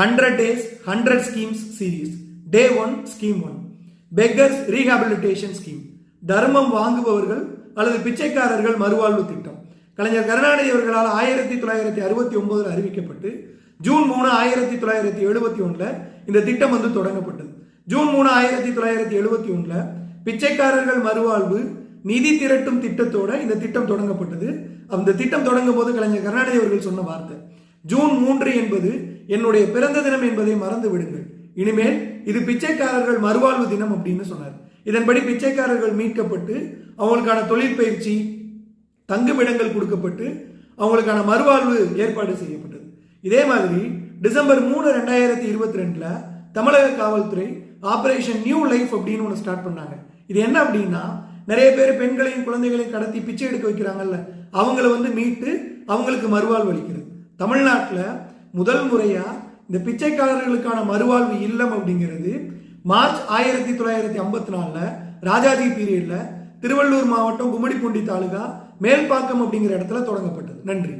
Hundred days hundred schemes series day one scheme one beggars rehabilitation scheme தர்மம் வாங்குபவர்கள் அல்லது பிச்சைக்காரர்கள் மறுவாழ்வு திட்டம். கலைஞர் கருணாநிதி அவர்களால் ஆயிரத்தி தொள்ளாயிரத்தி அறுபத்தி ஒன்பதில் அறிவிக்கப்பட்டு ஜூன் மூணு ஆயிரத்தி தொள்ளாயிரத்தி எழுபத்தி ஒன்றில் இந்த திட்டம் வந்து தொடங்கப்பட்டது. ஜூன் மூணு ஆயிரத்தி தொள்ளாயிரத்தி எழுபத்தி ஒன்றில் பிச்சைக்காரர்கள் மறுவாழ்வு நிதி திரட்டும் திட்டத்தோட இந்த திட்டம் தொடங்கப்பட்டது. அந்த திட்டம் தொடங்கும் போது கலைஞர் கருணாநிதி அவர்கள் சொன்ன வார்த்தை. ஜூன் மூன்று என்பது என்னுடைய பிறந்த தினம் என்பதை மறந்து விடுங்கள். இனிமேல் இது பிச்சைக்காரர்கள் மறுவாழ்வு தினம் அப்படின்னு சொன்னார். இதன்படி பிச்சைக்காரர்கள் மீட்கப்பட்டு அவங்களுக்கான தொழில் பயிற்சி தங்குமிடங்கள் கொடுக்கப்பட்டு அவங்களுக்கான மறுவாழ்வு ஏற்பாடு செய்யப்பட்டது. இதே மாதிரி டிசம்பர் மூணு ரெண்டாயிரத்தி இருபத்தி ரெண்டில் தமிழக காவல்துறை ஆபரேஷன் நியூ லைஃப் அப்படின்னு ஒன்று ஸ்டார்ட் பண்ணாங்க. இது என்ன அப்படின்னா நிறைய பேர் பெண்களையும் குழந்தைகளையும் கடத்தி பிச்சை எடுக்க வைக்கிறாங்கல்ல அவங்கள வந்து மீட்டு அவங்களுக்கு மறுவாழ்வு அளிக்கிறது. தமிழ்நாட்டில் முதல் முறையா இந்த பிச்சைக்காரர்களுக்கான மறுவாழ்வு இல்லம் அப்படிங்கிறது மார்ச் ஆயிரத்தி தொள்ளாயிரத்தி ஐம்பத்தி நாலில் ராஜாஜி பீரியட்ல திருவள்ளூர் மாவட்டம் கும்மிடிப்பூண்டி தாலுகா மேல்பாக்கம் அப்படிங்கிற இடத்துல தொடங்கப்பட்டது. நன்றி.